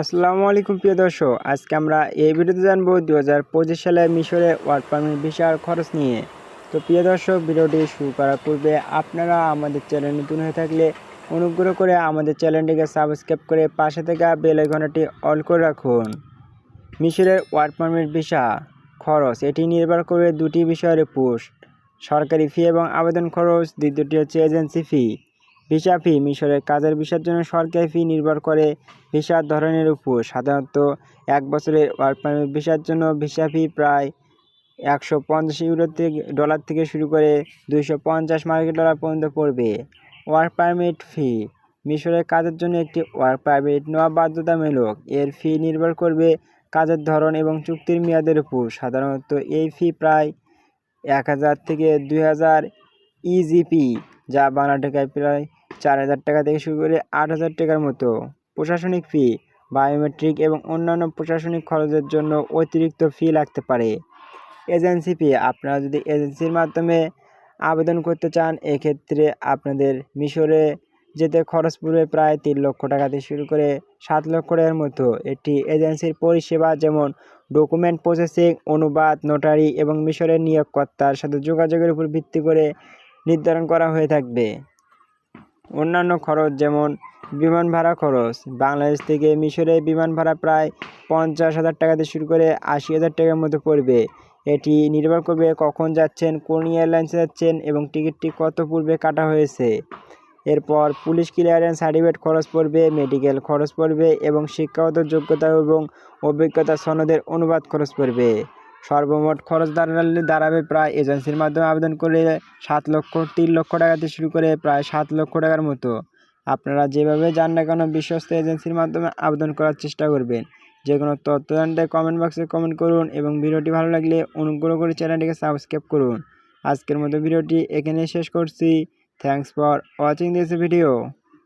আসসালামু আলাইকুম প্রিয় দর্শক, আজকে আমরা এই ভিডিওতে জানব দু হাজার পঁচিশ সালে মিশরে ওয়ার্ক পারমিট ভিসার খরচ নিয়ে। তো প্রিয় দর্শক, ভিডিওটি শুরু করার পূর্বে আপনারা আমাদের চ্যানেল নতুন হয়ে থাকলে অনুগ্রহ করে আমাদের চ্যানেলটিকে সাবস্ক্রাইব করে পাশে থাকা বেল অল করে রাখুন। মিশরের ওয়ার্ক পারমিট ভিসা খরচ, এটি নির্ভর করে দুটি বিষয়ের পোস্ট সরকারি ফি এবং আবেদন খরচ, দ্বিতীয়টি হচ্ছে এজেন্সি ফি ভিসা ফি, মিশরের কাজের ভিসার জন্য সরকারি ফি নির্ভর করে ভিসার ধরনের উপর। সাধারণত এক বছরের ওয়ার্ক পারমিট ভিসার জন্য ভিসা ফি প্রায় একশো পঞ্চাশ ইউরো থেকে ডলার থেকে শুরু করে দুইশো পঞ্চাশ মার্কিন ডলার পর্যন্ত পড়বে। ওয়ার্ক পারমিট ফি, মিশরের কাজের জন্য একটি ওয়ার্ক পারমিট নেওয়া বাধ্যতামূলক। এর ফি নির্ভর করবে কাজের ধরন এবং চুক্তির মেয়াদের উপর। সাধারণত এই ফি প্রায় এক হাজার থেকে দুই হাজার ইজিপি, যা বাংলা প্রায় চার হাজার টাকা থেকে শুরু করে আট হাজার টাকার মতো। প্রশাসনিক ফি বায়োমেট্রিক এবং অন্যান্য প্রশাসনিক খরচের জন্য অতিরিক্ত ফি লাগতে পারে। এজেন্সি ফি আপনারা যদি এজেন্সির মাধ্যমে আবেদন করতে চান, এক্ষেত্রে আপনাদের মিশরে যেতে খরচ পড়বে প্রায় তিন লক্ষ টাকা থেকে শুরু করে সাত লক্ষ টাকার মতো। এটি এজেন্সির পরিষেবা যেমন ডকুমেন্ট প্রসেসিং অনুবাদ নোটারি এবং মিশরের নিয়োগকর্তার সাথে যোগাযোগের উপর ভিত্তি করে নির্ধারণ করা হয়ে থাকবে। অন্যান্য খরচ যেমন বিমান ভাড়া খরচ। বাংলাদেশ থেকে মিশরে বিমান ভাড়া প্রায় পঞ্চাশ হাজার টাকা থেকে শুরু করে আশি হাজার টাকার মতো পড়বে। এটি নির্ভর করবে কখন যাচ্ছেন, কোন এয়ারলাইন্সে যাচ্ছেন এবং টিকিটটি কত পূর্বে কাটা হয়েছে। এরপর পুলিশ ক্লিয়ারেন্স, সার্টিফিকেট খরচ পড়বে, মেডিকেল খরচ পড়বে এবং শিক্ষাগত যোগ্যতা এবং অভিজ্ঞতা সনদের অনুবাদ খরচ পড়বে। সর্বমোট খরচ দাঁড়ালে দাঁড়াবে প্রায় এজেন্সির মাধ্যমে আবেদন করে সাত লক্ষ, তিন লক্ষ টাকা থেকে শুরু করে প্রায় সাত লক্ষ টাকার মতো। আপনারা যেভাবে যান না কেন বিশ্বস্ত এজেন্সির মাধ্যমে আবেদন করার চেষ্টা করবেন। যে কোনো তথ্য জানতে কমেন্ট বক্সে কমেন্ট করুন এবং ভিডিওটি ভালো লাগলে অনুগ্রহ করে চ্যানেলটিকে সাবস্ক্রাইব করুন। আজকের মতো ভিডিওটি এখানে শেষ করছি। Thanks for watching this video